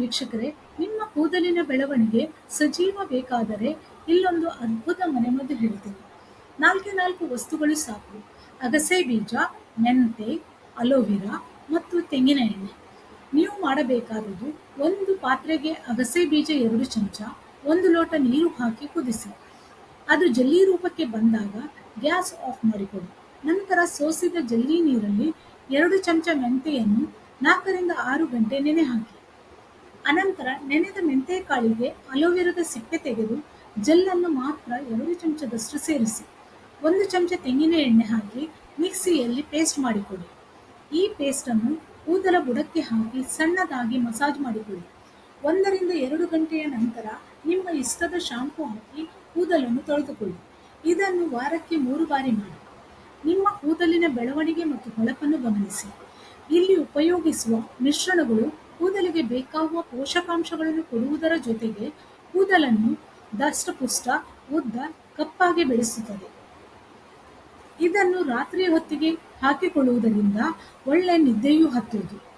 ವೀಕ್ಷಕರೇ, ನಿಮ್ಮ ಕೂದಲಿನ ಬೆಳವಣಿಗೆ ಸಜೀವ ಬೇಕಾದರೆ ಇಲ್ಲೊಂದು ಅದ್ಭುತ ಮನೆಮದ್ದು ಹೇಳ್ತೀನಿ. ನಾಲ್ಕೆ ನಾಲ್ಕು ವಸ್ತುಗಳು ಸಾಕು. ಅಗಸೆ ಬೀಜ, ಮೆಂತೆ, ಅಲೋವೆರಾ ಮತ್ತು ತೆಂಗಿನ ಎಣ್ಣೆ. ನೀವು ಮಾಡಬೇಕಾದುದು ಒಂದು ಪಾತ್ರೆಗೆ ಅಗಸೆ ಬೀಜ ಎರಡು ಚಮಚ, ಒಂದು ಲೋಟ ನೀರು ಹಾಕಿ ಕುದಿಸಿ. ಅದು ಜಲ್ಲಿ ರೂಪಕ್ಕೆ ಬಂದಾಗ ಗ್ಯಾಸ್ ಆಫ್ ಮಾಡಿಕೊಡಿ. ನಂತರ ಸೋಸಿದ ಜಲ್ಲಿ ನೀರಲ್ಲಿ ಎರಡು ಚಮಚ ಮೆಂತೆಯನ್ನು ನಾಲ್ಕರಿಂದ ಆರು ಗಂಟೆ ನೆನೆ ಹಾಕಿ ಅನಂತರ ನೆನೆದ ಮೆಂತೆಕಾಳಿಗೆ ಅಲೋವೆರಾದ ಸಿಪ್ಪೆ ತೆಗೆದು ಜೆಲ್ಲನ್ನು ಮಾತ್ರ ಎರಡು ಚಮಚದಷ್ಟು ಸೇರಿಸಿ, ಒಂದು ಚಮಚ ತೆಂಗಿನ ಎಣ್ಣೆ ಹಾಕಿ ಮಿಕ್ಸಿಯಲ್ಲಿ ಪೇಸ್ಟ್ ಮಾಡಿಕೊಡಿ ಈ ಪೇಸ್ಟನ್ನು ಕೂದಲ ಬುಡಕ್ಕೆ ಹಾಕಿ ಸಣ್ಣದಾಗಿ ಮಸಾಜ್ ಮಾಡಿಕೊಳ್ಳಿ. ಒಂದರಿಂದ ಎರಡು ಗಂಟೆಯ ನಂತರ ನಿಮ್ಮ ಇಷ್ಟದ ಶಾಂಪೂ ಹಾಕಿ ಕೂದಲನ್ನು ತೊಳೆದುಕೊಳ್ಳಿ. ಇದನ್ನು ವಾರಕ್ಕೆ ಮೂರು ಬಾರಿ ಮಾಡಿ. ನಿಮ್ಮ ಕೂದಲಿನ ಬೆಳವಣಿಗೆ ಮತ್ತು ಹೊಳಪನ್ನು ಗಮನಿಸಿ. ಇಲ್ಲಿ ಉಪಯೋಗಿಸುವ ಮಿಶ್ರಣಗಳು ಕೂದಲಿಗೆ ಬೇಕಾಗುವ ಪೋಷಕಾಂಶಗಳನ್ನು ಕೊಡುವುದರ ಜೊತೆಗೆ ಕೂದಲನ್ನು ದಷ್ಟಪುಷ್ಟ, ಉದ್ದ, ಕಪ್ಪಾಗಿ ಬೆಳೆಸುತ್ತದೆ. ಇದನ್ನು ರಾತ್ರಿ ಹೊತ್ತಿಗೆ ಹಾಕಿಕೊಳ್ಳುವುದರಿಂದ ಒಳ್ಳೆ ನಿದ್ದೆಯೂ ಹತ್ತುವುದು.